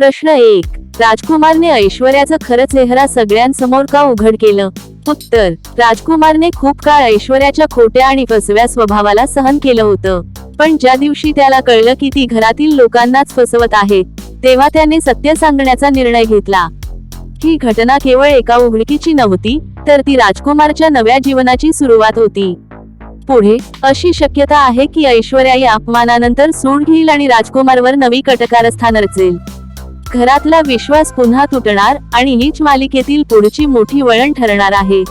प्रश्न एक. राजकुमारने ऐश्वर्याचं खरं चेहरा सगळ्यांसमोर का उघड केलं? उत्तर. राजकुमारने खूप काळ ऐश्वर्याच्या खोट्या आणि फसव्या स्वभावाला सहन केलं होतं. पण ज्या दिवशी त्याला कळलं की ती घरातील लोकांनाच फसवत आहे तेव्हा त्याने सत्य सांगण्याचा निर्णय घेतला. ही घटना केवळ एका उघडकीची नव्हती तर ती राजकुमारच्या नव्या जीवनाची सुरुवात होती. पुढे अशी शक्यता आहे की ऐश्वर्या या अपमानानंतर सूड घेईल आणि राजकुमारवर नवी कटकारस्थान रचेल. घरातला विश्वास पुन्हा तुटणार आणि हीच मालिकेतील पुढची मोठी वळण ठरणार आहे.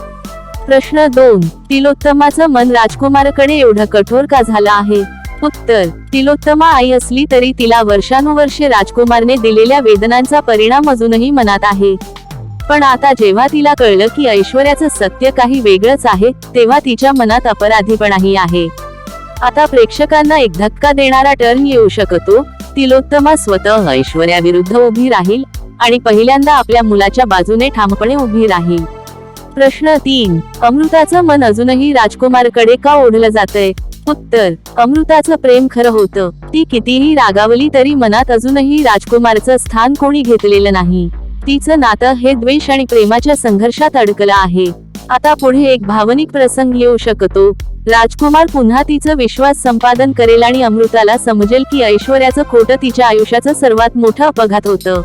प्रश्न दोन तिलोत्तमाचं मन राजकुमारकडे एवढं कठोर का झालं आहे? उत्तर तिलोत्तमा आई असली तरी तिला वर्षानुवर्षे राजकुमारने दिलेल्या वेदनांचा परिणाम अजूनही मनात आहे. पण आता जेव्हा तिला कळलं की ऐश्वर्याचं सत्य काही वेगळंच आहे तेव्हा तिच्या मनात अपराधीपणाही आहे. आता प्रेक्षकांना एक धक्का देणारा टर्न येऊ शकतो तिलोत्तमा स्वतः ऐश्वर्याविरुद्ध उभी राहील आणि पहिल्यांदा आपल्या मुलाच्या बाजूने ठामपणे उभी राहील. प्रश्न तीन अमृताचं मन अजूनही राजकुमारकडे का ओढलं जातंय? उत्तर अमृताचं प्रेम खरं होतं. ती कितीही रागावली तरी मनात अजूनही राजकुमारचं स्थान कोणी घेतलेलं नाही. तिचं नातं हे द्वेष आणि प्रेमाच्या संघर्षात अडकलं आहे. आता पुढे एक भावनिक प्रसंग येऊ शकतो. राजकुमार पुन्हा तिचं विश्वास संपादन करेल आणि अमृताला समजेल की ऐश्वर्याचं खोटं तिच्या आयुष्याचं सर्वात मोठं अपघात होतं.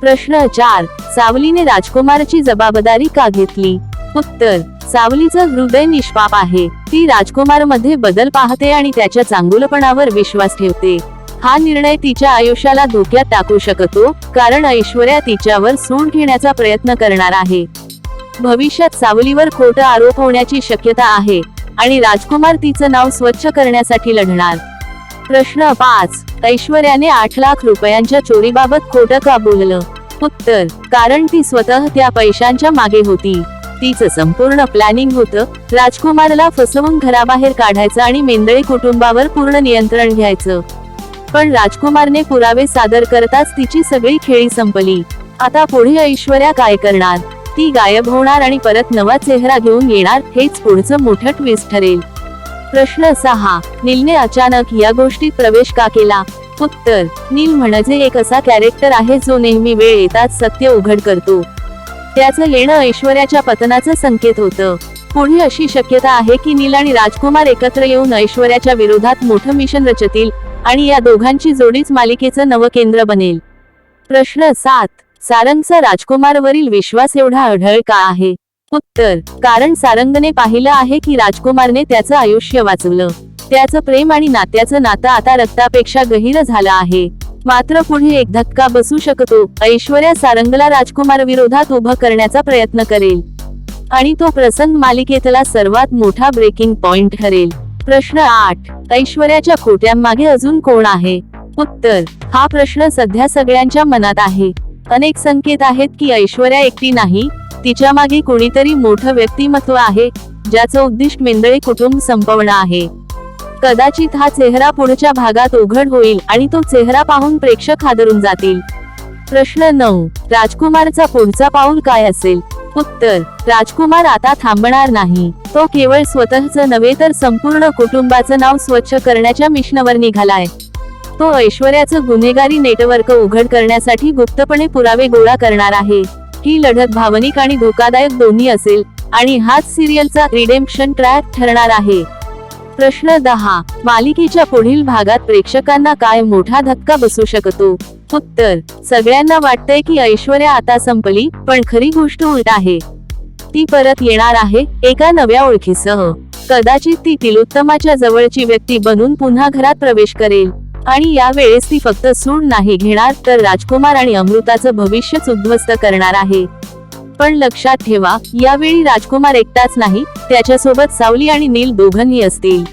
प्रश्न चार सावलीने राजकुमारची जबाबदारी का घेतली? उत्तर सावलीचं हृदय निष्पाप आहे. ती राजकुमारमध्ये बदल पाहते आणि त्याच्या चांगुलपणावर विश्वास ठेवते. हा निर्णय तिच्या आयुष्याला धोक्यात टाकू शकतो कारण ऐश्वर्या तिच्यावर सूड घेण्याचा प्रयत्न करणार आहे. भविष्यात सावलीवर खोटा आरोप होण्याची शक्यता आहे आणि राजकुमार तिचं नाव स्वच्छ करण्यासाठी लढणार. प्रश्न पाच. ऐश्वर्याने आठ लाख रुपयांच्या चोरीबाबत खोटं का बोललं? उत्तर. कारण ती स्वतः त्या पैशांच्या मागे होती. तिचं संपूर्ण प्लॅनिंग होतं राजकुमारला फसवून घराबाहेर काढायचं आणि मेंदळे कुटुंबावर पूर्ण नियंत्रण घ्यायचं. पण राजकुमारने पुरावे सादर करताच तिची सगळी खेळी संपली. आता पुढे ऐश्वर्या काय करणार? ती गायब होणार आणि परत नवा चेहरा घेऊन येणार हेच पुढचं मोठं ट्विस्ट ठरेल. प्रश्न सहा नीलने अचानक या गोष्टीत प्रवेश का केला? उत्तर नील म्हणजे एक असा कॅरेक्टर आहे जो नेहमी वेळ येताच सत्य उघड करतो. त्याचं येणं ऐश्वर्याच्या पतनाचं संकेत होतं. पुढे अशी शक्यता आहे की नील आणि राजकुमार एकत्र येऊन ऐश्वर्याच्या विरोधात मोठं मिशन रचतील आणि या दोघांची जोडीच मालिकेचं नवं केंद्र बनेल. प्रश्न सात सारंगचा राजकुमारवरील विश्वास एवढा अढळ का आहे? उत्तर कारण सारंगने पाहिलं आहे की राजकुमारने त्याचं आयुष्य वाचवलं. त्याचं प्रेम आणि नात्याचं नातं आता रक्तापेक्षा गहीर झालं आहे. मात्र पुढे एक धक्का बसू शकतो ऐश्वर्या सारंगला राजकुमार विरोधात उभं करण्याचा प्रयत्न करेल. आणि तो प्रसंग मालिकेतला सर्वात मोठा ब्रेकिंग पॉइंट ठरेल. प्रश्न आठ ऐश्वर्याच्या खोट्यांमागे अजून कोण आहे? उत्तर हा प्रश्न सध्या सगळ्यांच्या मनात आहे. अनेक संकेत आहेत की ऐश्वर्या एकटी नाही तिच्यामागे कोणीतरी मोठं व्यक्तिमत्व आहे ज्याचं उद्दिष्ट मेंदळे कुटुंब संपवणं आहे. कदाचित हा चेहरा पुढच्या भागात उघड होईल आणि तो चेहरा पाहून प्रेक्षक हादरून जातील. प्रश्न नऊ राजकुमारचा पुढचा पाऊल काय असेल? उत्तर राजकुमार आता थांबणार नाही. तो केवळ स्वतःच नव्हे तर संपूर्ण कुटुंबाचं नाव स्वच्छ करण्याच्या मिशनवर निघालाय. तो ऐश्वर्याचं गुन्हेगारी नेटवर्क उघड करण्यासाठी गुप्तपणे पुरावे गोळा करणार आहे. ही लढत भावनिक आणि धोकादायक दोन्ही असेल आणि हाच सिरियलचा रिडेम्पशन ट्रॅक ठरणार आहे. प्रश्न दहा. मालिकेच्या पुढील भागात प्रेक्षकांना काय मोठा धक्का बसू शकतो? उत्तर. सगळ्यांना वाटतंय की ऐश्वर्या आता संपली पण खरी गोष्ट उलट आहे. ती परत येणार आहे एका नव्या ओळखीसह. कदाचित ती तिलोत्तमाच्या जवळची व्यक्ती बनून पुन्हा घरात प्रवेश करेल. आणि यावेळेस ती फक्त सूड नाही घेणार तर राजकुमार आणि अमृताचं भविष्यच उद्ध्वस्त करणार आहे. पण लक्षात ठेवा यावेळी राजकुमार एकटाच नाही त्याच्यासोबत सावली आणि नील दोघंही असतील.